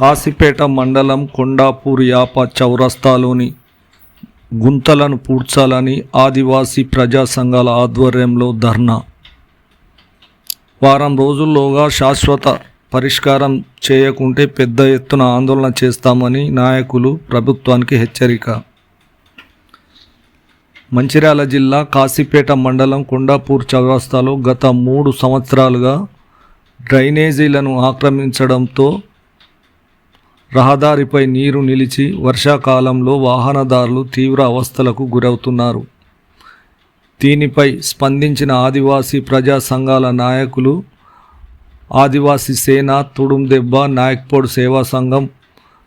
కాశీపేట మండలం కొండాపూర్ యాప చౌరస్తాలోని గుంతలను పూడ్చాలని ఆదివాసీ ప్రజా సంఘాల ఆధ్వర్యంలో ధర్నా. వారం రోజుల్లోగా శాశ్వత పరిష్కారం చేయకుంటే పెద్ద ఎత్తున ఆందోళన చేస్తామని నాయకులు ప్రభుత్వానికి హెచ్చరిక. మంచిర్యాల జిల్లా కాశీపేట మండలం కొండాపూర్ చౌరస్తాలో గత మూడు సంవత్సరాలుగా డ్రైనేజీలను ఆక్రమించడంతో రహదారిపై నీరు నిలిచి వర్షాకాలంలో వాహనదారులు తీవ్ర అవస్థలకు గురవుతున్నారు. దీనిపై స్పందించిన ఆదివాసీ ప్రజా సంఘాల నాయకులు ఆదివాసీ సేన తుడుందెబ్బ నాయక్పోడ్ సేవా సంఘం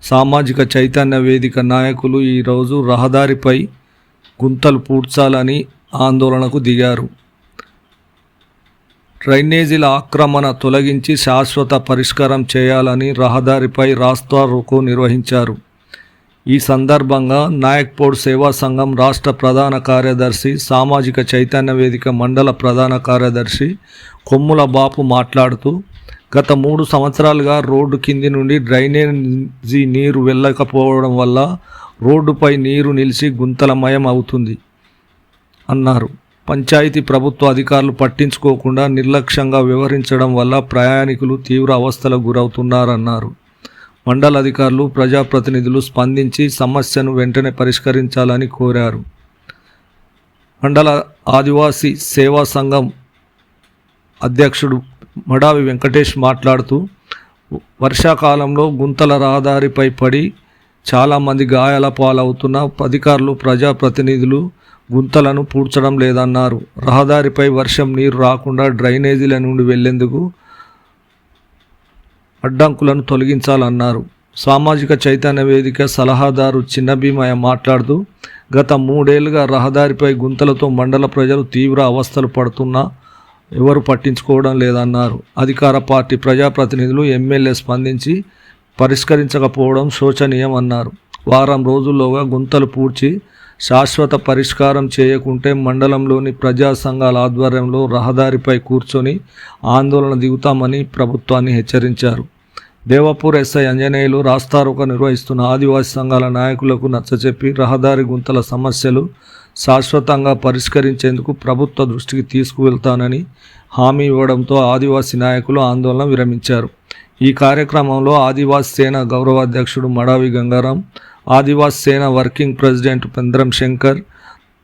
సామాజిక చైతన్య వేదిక నాయకులు ఈరోజు రహదారిపై గుంతలు పూడ్చాలని ఆందోళనకు దిగారు. డ్రైనేజీల ఆక్రమణ తొలగించి శాశ్వత పరిష్కారం చేయాలని రహదారిపై రాస్తారోకు నిర్వహించారు. ఈ సందర్భంగా నాయక్పోడ్ సేవా సంఘం రాష్ట్ర ప్రధాన కార్యదర్శి సామాజిక చైతన్య వేదిక మండల ప్రధాన కార్యదర్శి కొమ్ముల బాపు మాట్లాడుతూ గత మూడు సంవత్సరాలుగా రోడ్డు కింది నుండి డ్రైనేజీ నీరు వెళ్ళకపోవడం వల్ల రోడ్డుపై నీరు నిలిచి గుంతలమయం అవుతుంది అన్నారు. పంచాయతీ ప్రభుత్వ అధికారులు పట్టించుకోకుండా నిర్లక్ష్యంగా వ్యవహరించడం వల్ల ప్రయాణికులు తీవ్ర అవస్థలకు గురవుతున్నారన్నారు. మండల అధికారులు ప్రజాప్రతినిధులు స్పందించి సమస్యను వెంటనే పరిష్కరించాలని కోరారు. మండల ఆదివాసీ సేవా సంఘం అధ్యక్షుడు మడావి వెంకటేష్ మాట్లాడుతూ వర్షాకాలంలో గుంతల రహదారిపై పడి చాలామంది గాయాల పాలవుతున్న అధికారులు ప్రజాప్రతినిధులు గుంతలను పూడ్చడం లేదన్నారు. రహదారిపై వర్షం నీరు రాకుండా డ్రైనేజీల నుండి వెళ్ళేందుకు అడ్డంకులను తొలగించాలన్నారు. సామాజిక చైతన్య వేదిక సలహాదారు చిన్నభీమయ్య మాట్లాడుతూ గత మూడేళ్ళుగా రహదారిపై గుంతలతో మండల ప్రజలు తీవ్ర అవస్థలు పడుతున్నా ఎవరు పట్టించుకోవడం లేదన్నారు. అధికార పార్టీ ప్రజాప్రతినిధులు ఎమ్మెల్యే స్పందించి పరిష్కరించకపోవడం శోచనీయం అన్నారు. వారం రోజుల్లోగా గుంతలు పూడ్చి శాశ్వత పరిష్కారం చేయకుంటే మండలంలోని ప్రజా సంఘాల ఆధ్వర్యంలో రహదారిపై కూర్చొని ఆందోళన దిగుతామని ప్రభుత్వాన్ని హెచ్చరించారు. దేవపూర్ ఎస్ఐ అంజనేయులు రాస్తారోక నిర్వహిస్తున్న ఆదివాసీ సంఘాల నాయకులకు నచ్చచెప్పి రహదారి గుంతల సమస్యలు శాశ్వతంగా పరిష్కరించేందుకు ప్రభుత్వ దృష్టికి తీసుకువెళ్తానని హామీ ఇవ్వడంతో ఆదివాసీ నాయకులు ఆందోళన విరమించారు. ఈ కార్యక్రమంలో ఆదివాసీ సేన గౌరవాధ్యక్షుడు మడావి గంగారాం ఆదివాస్ సేన వర్కింగ్ ప్రెసిడెంట్ పెంద్రం శంకర్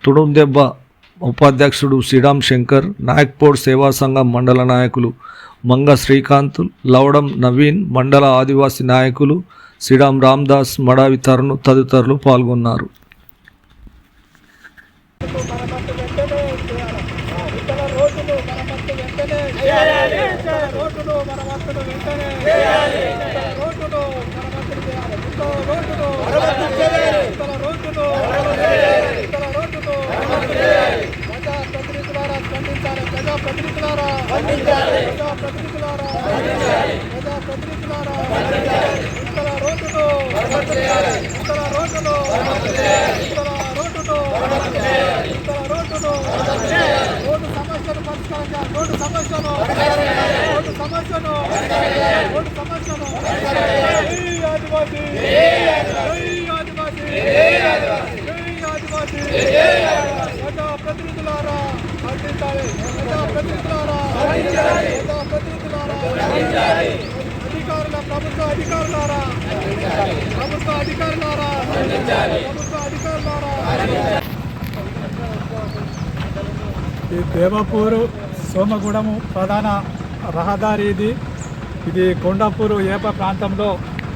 తుడుందెబ్బ ఉపాధ్యక్షుడు శ్రీరామ్ శంకర్ నాయక్పోడ్ సేవా సంఘం మండల నాయకులు మంగ శ్రీకాంత్ లవడం నవీన్ మండల ఆదివాసీ నాయకులు శ్రీరామ్ రామ్దాస్ మడావి తరుణ్ తదితరులు పాల్గొన్నారు. రోడ్డును మరమ్మత్తు వెంటనే చేయాలి. ఇతర రోడ్డును మరమ్మతులు వెంటనే చేయాలి. ఇతర రోడ్డును మరమ్మతులు చేయాలి. ఇతర రోడ్డును మరమ్మతు చేయాలి. ఇతర రోడ్డును మరమ్మతు చేయాలి. ఇతర రోడ్డును మరమ్మతు చేయాలి. ప్రజా ప్రతినిధులారా స్పందించాలి ప్రజా ప్రతినిధులారా స్పందించాలి ప్రజా ప్రతినిధులారా స్పందించాలి ప్రజా ప్రతినిధులారా స్పందించాలి ఇతర రోడ్డును మరమ్మతు చేయాలి. ఇతర రోడ్డును మరమ్మతు చేయాలి. ఇతర రోడ్డును మరమ్మతు చేయాలి. ఇతర రోడ్డును మరమ్మతు చేయాలి. రోడ్డు సమస్యను రోడ్డు సమస్యను రోడ్డు సమస్యను ఆదివాసీ. ఆదివాసీ ఆదివాసీ ప్రతినిధులారా స్పందించాలి ప్రతినిధులారా ప్రతినిధులారా అధికారుల ప్రభుత్వ అధికారులారా. ప్రభుత్వ అధికారులారా. ప్రభుత్వ అధికారులారా. ఈ దేవపూరు సోమగూడము ప్రధాన రహదారి ఇది ఇది కొండాపూరు ఏప ప్రాంతంలో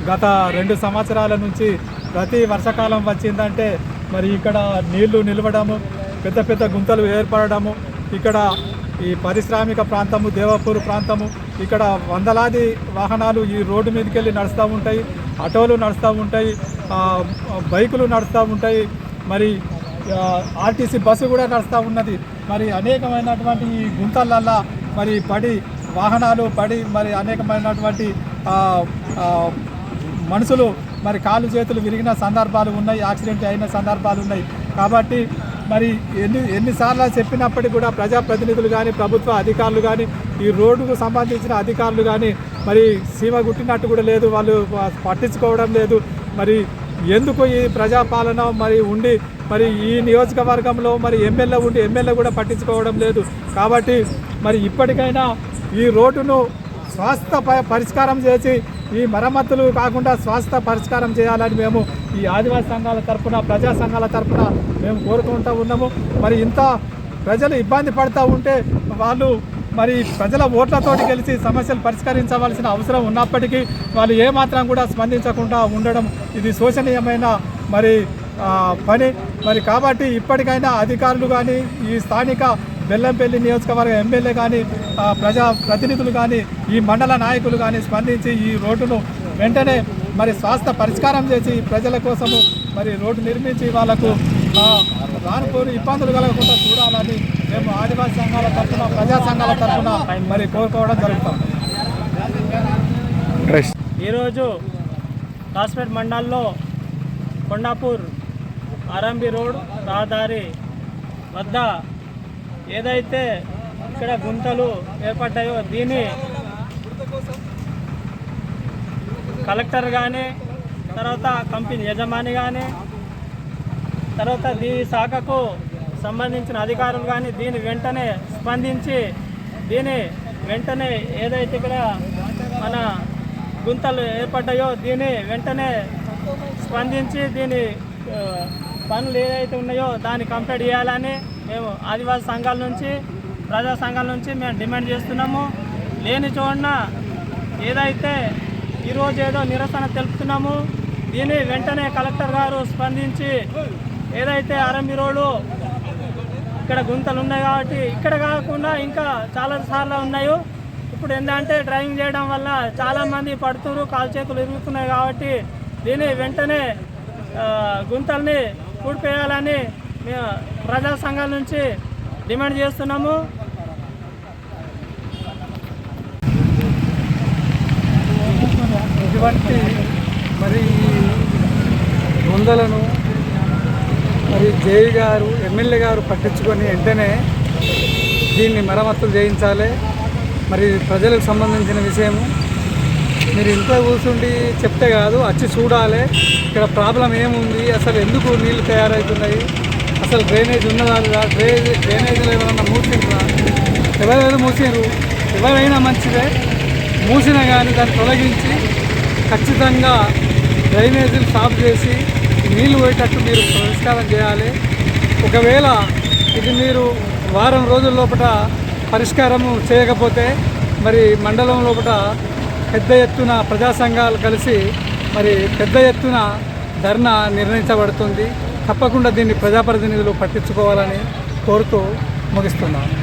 గత రెండు సంవత్సరాల నుంచి ప్రతి వర్షాకాలం వచ్చిందంటే మరి ఇక్కడ నీళ్ళు నిలవడము పెద్ద పెద్ద గుంతలు ఏర్పడము ఇక్కడ ఈ పారిశ్రామిక ప్రాంతము దేవపూర్ ప్రాంతము ఇక్కడ వందలాది వాహనాలు ఈ రోడ్డు మీదకి వెళ్ళి నడుస్తూ ఉంటాయి ఆటోలు నడుస్తూ ఉంటాయి బైకులు నడుస్తూ ఉంటాయి మరి ఆర్టీసీ బస్సు కూడా నడుస్తూ ఉన్నది. మరి అనేకమైనటువంటి ఈ గుంతలల్లా మరి పడి వాహనాలు పడి మరి అనేకమైనటువంటి మనుషులు మరి కాళ్ళు చేతులు విరిగిన సందర్భాలు ఉన్నాయి యాక్సిడెంట్ అయిన సందర్భాలు ఉన్నాయి. కాబట్టి మరి ఎన్ని ఎన్నిసార్లు చెప్పినప్పటికీ కూడా ప్రజాప్రతినిధులు కానీ ప్రభుత్వ అధికారులు కానీ ఈ రోడ్డుకు సంబంధించిన అధికారులు కానీ మరి సీమ గుట్టినట్టు కూడా లేదు. వాళ్ళు పట్టించుకోవడం లేదు. మరి ఎందుకు ఈ ప్రజాపాలన మరి ఉండి మరి ఈ నియోజకవర్గంలో మరి ఎమ్మెల్యే ఉండి ఎమ్మెల్యే కూడా పట్టించుకోవడం లేదు. కాబట్టి మరి ఇప్పటికైనా ఈ రోడ్డును స్వాస్థ ప- పరిష్కారం చేసి ఈ మరమ్మతులు కాకుండా స్వాస్థ పరిష్కారం చేయాలని మేము ఈ ఆదివాసీ సంఘాల తరఫున ప్రజా సంఘాల తరపున మేము కోరుకుంటూ ఉన్నాము. మరి ఇంత ప్రజలు ఇబ్బంది పడుతూ ఉంటే వాళ్ళు మరి ప్రజల ఓట్లతోటి గెలిచి సమస్యలు పరిష్కరించవలసిన అవసరం ఉన్నప్పటికీ వాళ్ళు ఏమాత్రం కూడా స్పందించకుండా ఉండడం ఇది శోచనీయమైన మరి పని. మరి కాబట్టి ఇప్పటికైనా అధికారులు కానీ ఈ స్థానిక బెల్లంపల్లి నియోజకవర్గ ఎమ్మెల్యే కానీ ప్రజా ప్రతినిధులు కానీ ఈ మండల నాయకులు కానీ స్పందించి ఈ రోడ్డును వెంటనే మరి స్వాస్థ్య పరిష్కారం చేసి ప్రజల కోసము మరి రోడ్డు నిర్మించి వాళ్ళకు రానుకోని ఇబ్బందులు కలగకుండా చూడాలని మేము ఆదివాసీ సంఘాల తరఫున ప్రజా సంఘాల తరఫున మరి కోరుకోవడం జరుగుతుంది ఈరోజు కాస్పేట్ మండల్లో కొండాపూర్ ఆరంభి రోడ్ రహదారి వద్ద ఏదైతే ఇక్కడ గుంతలు ఏర్పడ్డాయో దీన్ని కలెక్టర్ కానీ తర్వాత కంపెనీ యజమాని కానీ తర్వాత దీని శాఖకు సంబంధించిన అధికారులు కానీ దీని వెంటనే స్పందించి దీని వెంటనే ఏదైతే ఇక్కడ మన గుంతలు ఏర్పడ్డాయో దీని వెంటనే స్పందించి దీని పనులు ఏదైతే ఉన్నాయో దాన్ని కంప్లీట్ చేయాలని మేము ఆదివాసీ సంఘాల నుంచి ప్రజా సంఘాల నుంచి మేము డిమాండ్ చేస్తున్నాము. లేని చూడన్న ఏదైతే ఈరోజు ఏదో నిరసన తెలుపుతున్నాము దీన్ని వెంటనే కలెక్టర్ గారు స్పందించి ఏదైతే ఆర్ఎంబి రోడ్డు ఇక్కడ గుంతలు ఉన్నాయి కాబట్టి ఇక్కడ కాకుండా ఇంకా చాలా సార్లు ఉన్నాయో. ఇప్పుడు ఏంటంటే డ్రైవింగ్ చేయడం వల్ల చాలామంది పడుతున్నారు కాలు చేతులు ఇరుగుతున్నాయి కాబట్టి దీన్ని వెంటనే గుంతల్ని పూడిపేయాలని మేము ప్రజా సంఘాల నుంచి డిమాండ్ చేస్తున్నాము. ఇటువంటి మరి బృందలను మరి జేఈ గారు ఎమ్మెల్యే గారు పట్టించుకొని వెంటనే దీన్ని మరమ్మతులు చేయించాలి. మరి ప్రజలకు సంబంధించిన విషయము మీరు ఇంట్లో కూర్చుండి చెప్తే కాదు వచ్చి చూడాలి. ఇక్కడ ప్రాబ్లం ఏముంది? అసలు ఎందుకు నీళ్ళు తయారవుతున్నాయి? అసలు డ్రైనేజ్ ఉన్నదా లేదా డ్రైనేజ్ డ్రైనేజీలో ఏమైనా మూసిండ్రా? ఎవరైనా మూసిండ్రు? ఎవరైనా మంచిదే మూసినా కానీ దాన్ని తొలగించి ఖచ్చితంగా డ్రైనేజీలు సాఫ్ చేసి నీళ్ళు పోయేటట్టు మీరు పరిష్కారం చేయాలి. ఒకవేళ ఇది మీరు వారం రోజుల లోపల పరిష్కారము చేయకపోతే మరి మండలం లోపల పెద్ద ఎత్తున ప్రజా సంఘాలు కలిసి మరి పెద్ద ఎత్తున ధర్నా నిర్ణయించబడుతుంది. తప్పకుండా దీన్ని ప్రజాప్రతినిధులు పట్టించుకోవాలని కోరుతూ ముగిస్తున్నాను.